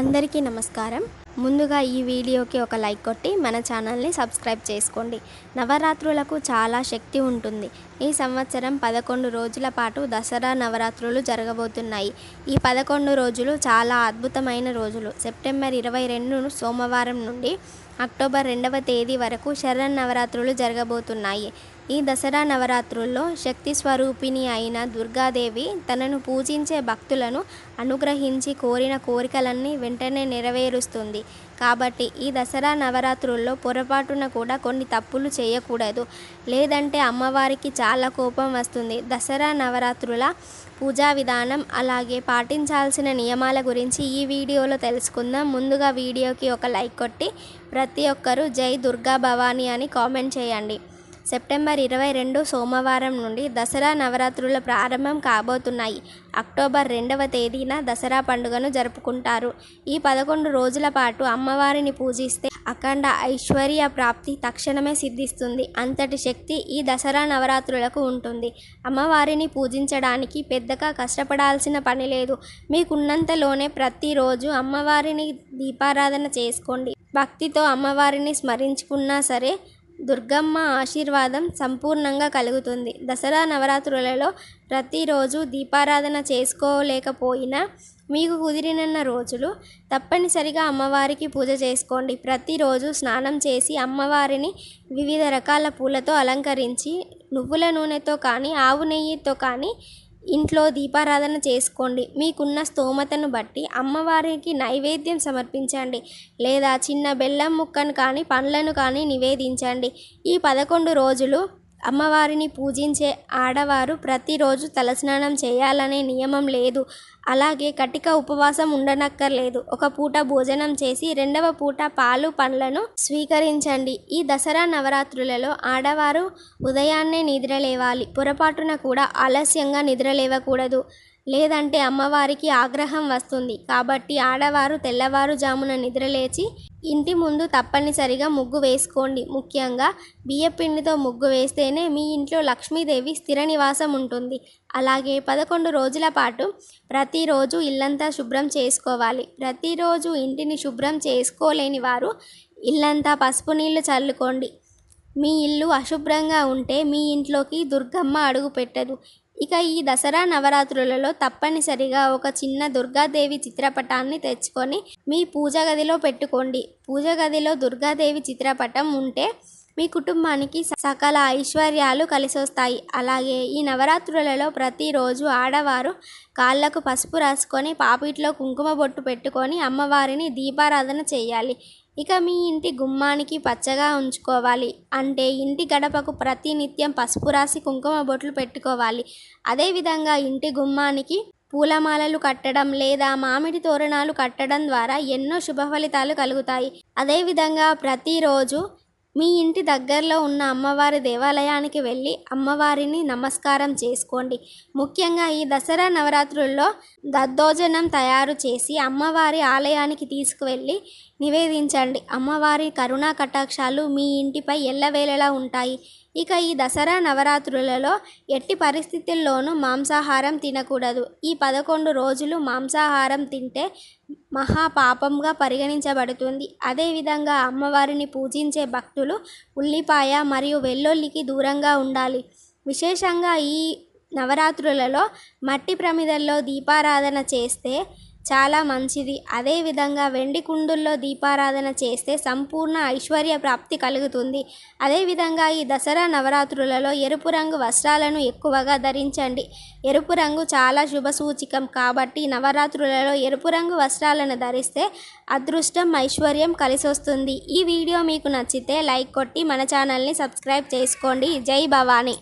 అందరికీ నమస్కారం. ముందుగా ఈ వీడియోకి ఒక లైక్ కొట్టి మన ఛానల్ని సబ్స్క్రైబ్ చేసుకోండి. నవరాత్రులకు చాలా శక్తి ఉంటుంది. ఈ సంవత్సరం పదకొండు రోజుల పాటు దసరా నవరాత్రులు జరగబోతున్నాయి. ఈ పదకొండు రోజులు చాలా అద్భుతమైన రోజులు. సెప్టెంబర్ ఇరవై రెండు సోమవారం నుండి అక్టోబర్ రెండవ తేదీ వరకు శరన్నవరాత్రులు జరగబోతున్నాయి. ఈ దసరా నవరాత్రుల్లో శక్తి స్వరూపిణి అయిన దుర్గాదేవి తనను పూజించే భక్తులను అనుగ్రహించి కోరిన కోరికలన్నీ వెంటనే నెరవేరుస్తుంది. కాబట్టి ఈ దసరా నవరాత్రుల్లో పొరపాటున కూడా కొన్ని తప్పులు చేయకూడదు. లేదంటే అమ్మవారికి చాలా కోపం వస్తుంది. దసరా నవరాత్రుల పూజా విధానం అలాగే పాటించాల్సిన నియమాల గురించి ఈ వీడియోలో తెలుసుకుందాం. ముందుగా వీడియోకి ఒక లైక్ కొట్టి ప్రతి ఒక్కరూ జై దుర్గా భవానీ అని కామెంట్ చేయండి. సెప్టెంబర్ ఇరవై రెండు సోమవారం నుండి దసరా నవరాత్రుల ప్రారంభం కాబోతున్నాయి. అక్టోబర్ రెండవ తేదీన దసరా పండుగను జరుపుకుంటారు. ఈ పదకొండు రోజుల పాటు అమ్మవారిని పూజిస్తే అఖండ ఐశ్వర్య ప్రాప్తి తక్షణమే సిద్ధిస్తుంది. అంతటి శక్తి ఈ దసరా నవరాత్రులకు ఉంటుంది. అమ్మవారిని పూజించడానికి పెద్దగా కష్టపడాల్సిన పని లేదు. మీకున్నంతలోనే ప్రతిరోజు అమ్మవారిని దీపారాధన చేసుకోండి. భక్తితో అమ్మవారిని స్మరించుకున్నా సరే దుర్గమ్మ ఆశీర్వాదం సంపూర్ణంగా కలుగుతుంది. దసరా నవరాత్రులలో ప్రతిరోజు దీపారాధన చేసుకోలేకపోయినా మీకు కుదిరినన్న రోజులు తప్పనిసరిగా అమ్మవారికి పూజ చేసుకోండి. ప్రతిరోజు స్నానం చేసి అమ్మవారిని వివిధ రకాల పూలతో అలంకరించి నువ్వుల నూనెతో కానీ ఆవు నెయ్యితో కానీ ఇంట్లో దీపారాధన చేసుకోండి. మీకున్న స్తోమతను బట్టి అమ్మవారికి నైవేద్యం సమర్పించండి. లేదా చిన్న బెల్లం ముక్కను కానీ పండ్లను కానీ నివేదించండి. ఈ పదకొండు రోజులు అమ్మవారిని పూజించే ఆడవారు ప్రతిరోజు తలస్నానం చేయాలనే నియమం లేదు. అలాగే కటిక ఉపవాసం ఉండనక్కర్లేదు. ఒక పూట భోజనం చేసి రెండవ పూట పాలు పండ్లను స్వీకరించండి. ఈ దసరా నవరాత్రులలో ఆడవారు ఉదయాన్నే నిద్రలేవాలి. పొరపాటున కూడా ఆలస్యంగా నిద్రలేవకూడదు. లేదంటే అమ్మవారికి ఆగ్రహం వస్తుంది. కాబట్టి ఆడవారు తెల్లవారుజామున నిద్రలేచి ఇంటి ముందు తప్పనిసరిగా ముగ్గు వేసుకోండి. ముఖ్యంగా బియ్యపిండితో ముగ్గు వేస్తేనే మీ ఇంట్లో లక్ష్మీదేవి స్థిర నివాసం ఉంటుంది. అలాగే పదకొండు రోజుల పాటు ప్రతిరోజు ఇల్లంతా శుభ్రం చేసుకోవాలి. ప్రతిరోజు ఇంటిని శుభ్రం చేసుకోలేని వారు ఇల్లంతా పసుపు నీళ్ళు చల్లుకోండి. మీ ఇల్లు అశుభ్రంగా ఉంటే మీ ఇంట్లోకి దుర్గమ్మ అడుగు పెట్టదు. ఇక ఈ దసరా నవరాత్రులలో తప్పనిసరిగా ఒక చిన్న దుర్గాదేవి చిత్రపటాన్ని తెచ్చుకొని మీ పూజ గదిలో పెట్టుకోండి. పూజ గదిలో దుర్గాదేవి చిత్రపటం ఉంటే మీ కుటుంబానికి సకల ఐశ్వర్యాలు కలిసొస్తాయి. అలాగే ఈ నవరాత్రులలో ప్రతిరోజు ఆడవారు కాళ్ళకు పసుపు రాసుకొని పాపిట్లో కుంకుమ బొట్టు పెట్టుకొని అమ్మవారిని దీపారాధన చేయాలి. ఇక మీ ఇంటి గుమ్మానికి పచ్చగా ఉంచుకోవాలి. అంటే ఇంటి గడపకు ప్రతినిత్యం పసుపు రాసి కుంకుమ బొట్లు పెట్టుకోవాలి. అదేవిధంగా ఇంటి గుమ్మానికి పూలమాలలు కట్టడం లేదా మామిడి తోరణాలు కట్టడం ద్వారా ఎన్నో శుభ ఫలితాలు కలుగుతాయి. అదేవిధంగా ప్రతిరోజు మీ ఇంటి దగ్గరలో ఉన్న అమ్మవారి దేవాలయానికి వెళ్ళి అమ్మవారిని నమస్కారం చేసుకోండి. ముఖ్యంగా ఈ దసరా నవరాత్రుల్లో దద్దోజనం తయారు చేసి అమ్మవారి ఆలయానికి తీసుకువెళ్ళి నివేదించండి. అమ్మవారి కరుణా కటాక్షాలు మీ ఇంటిపై ఎల్లవేళలా ఉంటాయి. ఇక ఈ దసరా నవరాత్రులలో ఎట్టి పరిస్థితుల్లోనూ మాంసాహారం తినకూడదు. ఈ పదకొండు రోజులు మాంసాహారం తింటే మహాపాపంగా పరిగణించబడుతుంది. అదేవిధంగా అమ్మవారిని పూజించే భక్తులు ఉల్లిపాయ మరియు వెల్లుల్లికి దూరంగా ఉండాలి. విశేషంగా ఈ నవరాత్రులలో మట్టి ప్రమిదల్లో దీపారాధన చేస్తే చాలా మంచిది. అదేవిధంగా వెండి కుండుల్లో దీపారాధన చేస్తే సంపూర్ణ ఐశ్వర్య ప్రాప్తి కలుగుతుంది. అదేవిధంగా ఈ దసరా నవరాత్రులలో ఎరుపు రంగు వస్త్రాలను ఎక్కువగా ధరించండి. ఎరుపు రంగు చాలా శుభ సూచికం కాబట్టి నవరాత్రులలో ఎరుపు రంగు వస్త్రాలను ధరిస్తే అదృష్టం ఐశ్వర్యం కలిసొస్తుంది. ఈ వీడియో మీకు నచ్చితే లైక్ కొట్టి మన ఛానల్ని సబ్స్క్రైబ్ చేసుకోండి. జై భవానీ.